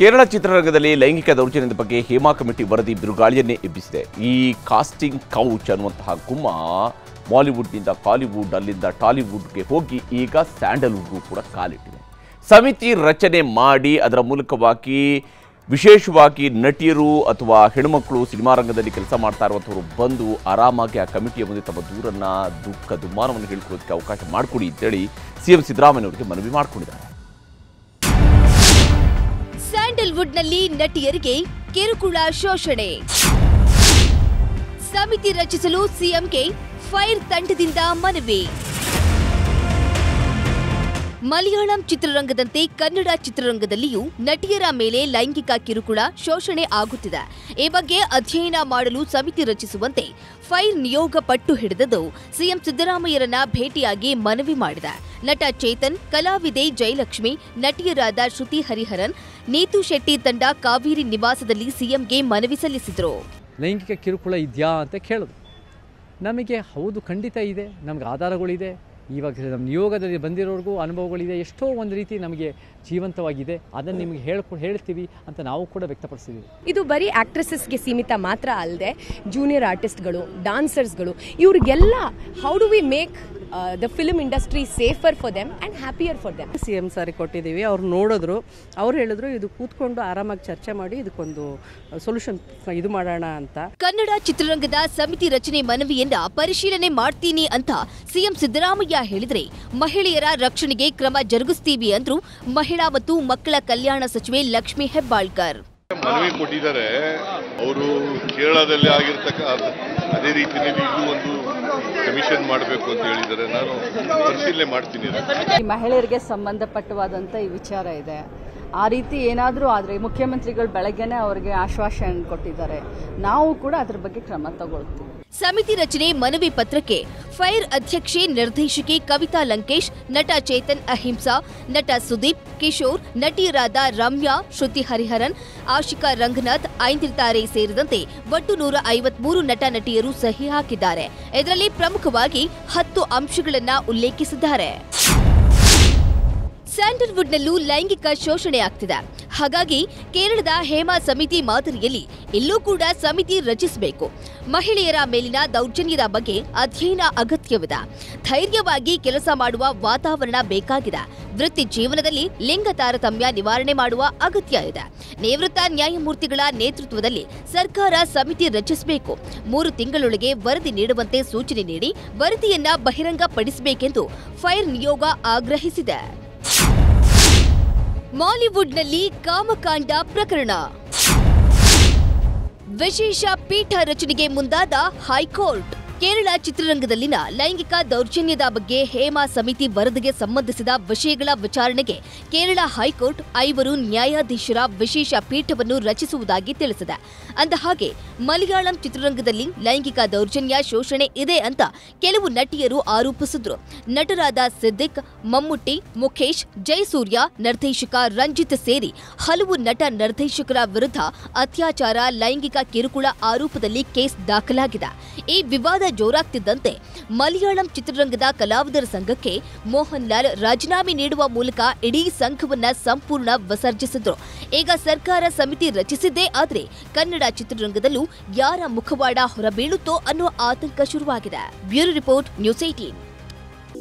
ಕೇರಳ ಚಿತ್ರರಂಗದಲ್ಲಿ ಲೈಂಗಿಕ ದೌರ್ಜನ್ಯದ ಬಗ್ಗೆ ಹೇಮಾ ಕಮಿಟಿ ವರದಿ ಬಿರುಗಾಳಿಯನ್ನೇ ಎಬ್ಬಿಸಿದೆ. ಈ ಕಾಸ್ಟಿಂಗ್ ಕೌಚ್ ಅನ್ನುವಂತಹ ಗುಮ್ಮ ಬಾಲಿವುಡ್ನಿಂದ ಕಾಲಿವುಡ್ ಅಲ್ಲಿಂದ ಟಾಲಿವುಡ್ಗೆ ಹೋಗಿ ಈಗ ಸ್ಯಾಂಡಲ್ವುಡ್ಗೂ ಕೂಡ ಕಾಲಿಟ್ಟಿದೆ. ಸಮಿತಿ ರಚನೆ ಮಾಡಿ ಅದರ ಮೂಲಕವಾಗಿ ವಿಶೇಷವಾಗಿ ನಟಿಯರು ಅಥವಾ ಹೆಣ್ಮಕ್ಳು ಸಿನಿಮಾ ರಂಗದಲ್ಲಿ ಕೆಲಸ ಮಾಡ್ತಾ ಇರುವಂಥವ್ರು ಬಂದು ಆರಾಮಾಗಿ ಆ ಕಮಿಟಿಯ ಮುಂದೆ ತಮ್ಮ ದೂರನ್ನ ದುಃಖ ದುಮ್ಮಾನವನ್ನು ಹೇಳ್ಕೊಳ್ಳೋದಕ್ಕೆ ಅವಕಾಶ ಮಾಡಿಕೊಡಿ ಅಂತೇಳಿ ಸಿ ಎಂ ಸಿದ್ದರಾಮಯ್ಯ ಅವರಿಗೆ ಮನವಿ ಮಾಡಿಕೊಂಡಿದ್ದಾರೆ. ಸ್ಯಾಂಡಲ್ವುಡ್ನಲ್ಲಿ ನಟಿಯರಿಗೆ ಕಿರುಕುಳ ಶೋಷಣೆ. ಸಮಿತಿ ರಚಿಸಲು ಸಿಎಂಗೆ ಫೈರ್ ತಂಡದಿಂದ ಮನವಿ. ಮಲಯಾಳಂ ಚಿತ್ರರಂಗದಂತೆ ಕನ್ನಡ ಚಿತ್ರರಂಗದಲ್ಲಿಯೂ ನಟಿಯರ ಮೇಲೆ ಲೈಂಗಿಕ ಕಿರುಕುಳ ಶೋಷಣೆ ಆಗುತ್ತಿದೆ. ಈ ಬಗ್ಗೆ ಅಧ್ಯಯನ ಮಾಡಲು ಸಮಿತಿ ರಚಿಸುವಂತೆ ಫೈರ್ ನಿಯೋಗ ಪಟ್ಟು ಹಿಡಿದದ್ದು, ಸಿಎಂ ಸಿದ್ದರಾಮಯ್ಯರನ್ನ ಭೇಟಿಯಾಗಿ ಮನವಿ ಮಾಡಿದ. ನಟ ಚೇತನ್, ಕಲಾವಿದೆ ಜಯಲಕ್ಷ್ಮಿ, ನಟಿಯರಾದ ಶ್ರುತಿ ಹರಿಹರನ್, ನೀತು ಶೆಟ್ಟಿ ತಂಡ ಕಾವೇರಿ ನಿವಾಸದಲ್ಲಿ ಸಿಎಂಗೆ ಮನವಿ ಸಲ್ಲಿಸಿದರು. ಲೈಂಗಿಕ ಕಿರುಕುಳ ಇದೆಯಾ ಅಂತ ಕೇಳಿದ್ರು. ನಮಗೆ ಹೌದು ಖಂಡಿತ ಇದೆ, ನಮಗೆ ಆಧಾರಗಳಿದೆ ಇವಾಗ ನಮ್ಮ ನಿಯೋಗದಲ್ಲಿ ಬಂದಿರೋರಿಗೂ ಅನುಭವಗಳಿದೆ. ಎಷ್ಟೋ ಒಂದು ರೀತಿ ನಮಗೆ ಜೀವಂತವಾಗಿದೆ. ಅದನ್ನು ನಿಮಗೆ ಹೇಳ್ಕೊ ಹೇಳ್ತೀವಿ ಅಂತ ನಾವು ಕೂಡ ವ್ಯಕ್ತಪಡಿಸಿದ್ದೀವಿ. ಇದು ಬರೀ ಆ್ಯಕ್ಟ್ರೆಸಸ್ಗೆ ಸೀಮಿತ ಮಾತ್ರ ಅಲ್ಲದೆ ಜೂನಿಯರ್ ಆರ್ಟಿಸ್ಟ್ಗಳು ಡಾನ್ಸರ್ಸ್ಗಳು ಇವ್ರಿಗೆಲ್ಲ how do we make the film industry safer for them and happier for them C M ಸಾರಿ ಕೊಟ್ಟಿದ್ದೀವಿ ಅವ್ರು ನೋಡಿದ್ರು ಅವ್ರು ಹೇಳಿದ್ರು ಇದು ಕೂತ್ಕೊಂಡು ಆರಾಮಾಗಿ ಚರ್ಚೆ ಮಾಡಿ ಇದಕ್ಕೊಂದು ಸೊಲ್ಯೂಷನ್ ಇದು ಮಾಡೋಣ ಅಂತ ಕನ್ನಡ ಚಿತ್ರರಂಗದ ಸಮಿತಿ ರಚನೆ ಮನವಿಯಿಂದ ಪರಿಶೀಲನೆ ಮಾಡ್ತೀನಿ ಅಂತ ಸಿಎಂ ಸಿದ್ದರಾಮಯ್ಯ ಹೇಳಿದ್ರೆ ಮಹಿಳೆಯರ ರಕ್ಷಣೆಗೆ ಕ್ರಮ ಜರುಗಿಸ್ತೀವಿ ಅಂದ್ರು ಮಹಿಳಾ ಮತ್ತು ಮಕ್ಕಳ ಕಲ್ಯಾಣ ಸಚಿವೆ ಲಕ್ಷ್ಮಿ ಹೆಬ್ಬಾಳ್ಕರ್ ಮನವಿ ಕೊಟ್ಟಿದ್ದಾರೆ ಅವರು ಕೇರಳದಲ್ಲಿ ಆಗಿರ್ತಕ್ಕ ಅದ್- ರೀತಿಯಲ್ಲಿ ಇದು ಒಂದು ಕಮಿಷನ್ ಮಾಡಬೇಕು ಅಂತ ಹೇಳಿದರೆ ನಾನು ಪರಿಶೀಲನೆ ಮಾಡ್ತೀನಿ ಈ ಮಹಿಳೆಯರಿಗೆ ಸಂಬಂಧಪಟ್ಟವಾದಂಥ ಈ ವಿಚಾರ ಇದೆ. ಆ ರೀತಿ ಏನಾದರೂ ಆದರೆ ಮುಖ್ಯಮಂತ್ರಿಗಳು ಬೆಳಗ್ಗೆನೆ ಅವರಿಗೆ ಆಶ್ವಾಸನೆ ಕೊಟ್ಟಿದ್ದಾರೆ. ನಾವು ಕೂಡ ಅದ್ರ ಬಗ್ಗೆ ಕ್ರಮ ತಗೊಳ್ತೀವಿ. ಸಮಿತಿ ರಚನೆ ಮನವಿ ಪತ್ರಕ್ಕೆ ಫೈರ್ ಅಧ್ಯಕ್ಷೆ ನಿರ್ದೇಶಕಿ ಕವಿತಾ ಲಂಕೇಶ್, ನಟ ಚೇತನ್ ಅಹಿಂಸಾ, ನಟ ಸುದೀಪ್, ಕಿಶೋರ್ ನಟಿಯರಾದ ರಮ್ಯಾ, ಶ್ರುತಿ ಹರಿಹರನ್, ಆಶಿಕಾ ರಂಗನಾಥ್ ಐಂದಿರ್ತಾರೆ ಸೇರಿದಂತೆ ಒಟ್ಟು ನೂರ ಐವತ್ಮೂರು ನಟ ನಟಿಯರು ಸಹಿ ಹಾಕಿದ್ದಾರೆ. ಇದರಲ್ಲಿ ಪ್ರಮುಖವಾಗಿ ಹತ್ತು ಅಂಶಗಳನ್ನು ಉಲ್ಲೇಖಿಸಿದ್ದಾರೆ. ಸ್ಯಾಂಡಲ್ವುಡ್ನಲ್ಲೂ ಲೈಂಗಿಕ ಶೋಷಣೆ ಆಗ್ತಿದೆ. ಹಾಗಾಗಿ ಕೇರಳದ ಹೇಮಾ ಸಮಿತಿ ಮಾದರಿಯಲ್ಲಿ ಇಲ್ಲೂ ಕೂಡ ಸಮಿತಿ ರಚಿಸಬೇಕು. ಮಹಿಳೆಯರ ಮೇಲಿನ ದೌರ್ಜನ್ಯದ ಬಗ್ಗೆ ಅಧ್ಯಯನ ಅಗತ್ಯವಿದೆ. ಧೈರ್ಯವಾಗಿ ಕೆಲಸ ಮಾಡುವ ವಾತಾವರಣ ಬೇಕಾಗಿದೆ. ವೃತ್ತಿ ಜೀವನದಲ್ಲಿ ಲಿಂಗ ತಾರತಮ್ಯ ನಿವಾರಣೆ ಮಾಡುವ ಅಗತ್ಯ ಇದೆ. ನಿವೃತ್ತ ನ್ಯಾಯಮೂರ್ತಿಗಳ ನೇತೃತ್ವದಲ್ಲಿ ಸರ್ಕಾರ ಸಮಿತಿ ರಚಿಸಬೇಕು. ಮೂರು ತಿಂಗಳೊಳಗೆ ವರದಿ ನೀಡುವಂತೆ ಸೂಚನೆ ನೀಡಿ, ವರದಿಯನ್ನ ಬಹಿರಂಗಪಡಿಸಬೇಕೆಂದು ಫೈರ್ ನಿಯೋಗ ಆಗ್ರಹಿಸಿದೆ. ಮಾಲಿವುಡ್ನಲ್ಲಿ ಕಾಮಕಾಂಡ ಪ್ರಕರಣ. ವಿಶೇಷ ಪೀಠ ರಚನೆಗೆ ಮುಂದಾದ ಹೈಕೋರ್ಟ್. ಕೇರಳ ಚಿತ್ರರಂಗದಲ್ಲಿನ ಲೈಂಗಿಕ ದೌರ್ಜನ್ಯದ ಬಗ್ಗೆ ಹೇಮಾ ಸಮಿತಿ ವರದಿಗೆ ಸಂಬಂಧಿಸಿದ ವಿಷಯಗಳ ವಿಚಾರಣೆಗೆ ಕೇರಳ ಹೈಕೋರ್ಟ್ ಐವರು ನ್ಯಾಯಾಧೀಶರ ವಿಶೇಷ ಪೀಠವನ್ನು ರಚಿಸುವುದಾಗಿ ತಿಳಿಸಿದೆ. ಅಂದಹಾಗೆ ಮಲಯಾಳಂ ಚಿತ್ರರಂಗದಲ್ಲಿ ಲೈಂಗಿಕ ದೌರ್ಜನ್ಯ ಶೋಷಣೆ ಇದೆ ಅಂತ ಕೆಲವು ನಟಿಯರು ಆರೋಪಿಸಿದ್ರು. ನಟರಾದ ಸಿದ್ದಿಕ್, ಮಮ್ಮುಟ್ಟಿ, ಮುಖೇಶ್, ಜಯಸೂರ್ಯ, ನಿರ್ದೇಶಕ ರಂಜಿತ್ ಸೇರಿ ಹಲವು ನಟ ನಿರ್ದೇಶಕರ ವಿರುದ್ಧ ಅತ್ಯಾಚಾರ, ಲೈಂಗಿಕ ಕಿರುಕುಳ ಆರೋಪದಲ್ಲಿ ಕೇಸ್ ದಾಖಲಾಗಿದೆ. ಈ ವಿವಾದ ಜೋರಾಗ್ತಿದ್ದಂತೆ ಮಲಯಾಳಂ ಚಿತ್ರರಂಗದ ಕಲಾವಿದರ ಸಂಘಕ್ಕೆ ಮೋಹನ್ ಲಾಲ್ ರಾಜೀನಾಮೆ ನೀಡುವ ಮೂಲಕ ಇಡೀ ಸಂಘವನ್ನ ಸಂಪೂರ್ಣ ವಿಸರ್ಜಿಸಿದ್ರು. ಈಗ ಸರ್ಕಾರ ಸಮಿತಿ ರಚಿಸಿದ್ದೇ ಆದರೆ ಕನ್ನಡ ಚಿತ್ರರಂಗದಲ್ಲೂ ಯಾರ ಮುಖವಾಡ ಹೊರಬೀಳುತ್ತೋ ಅನ್ನೋ ಆತಂಕ ಶುರುವಾಗಿದೆ. Bureau report, news eighteen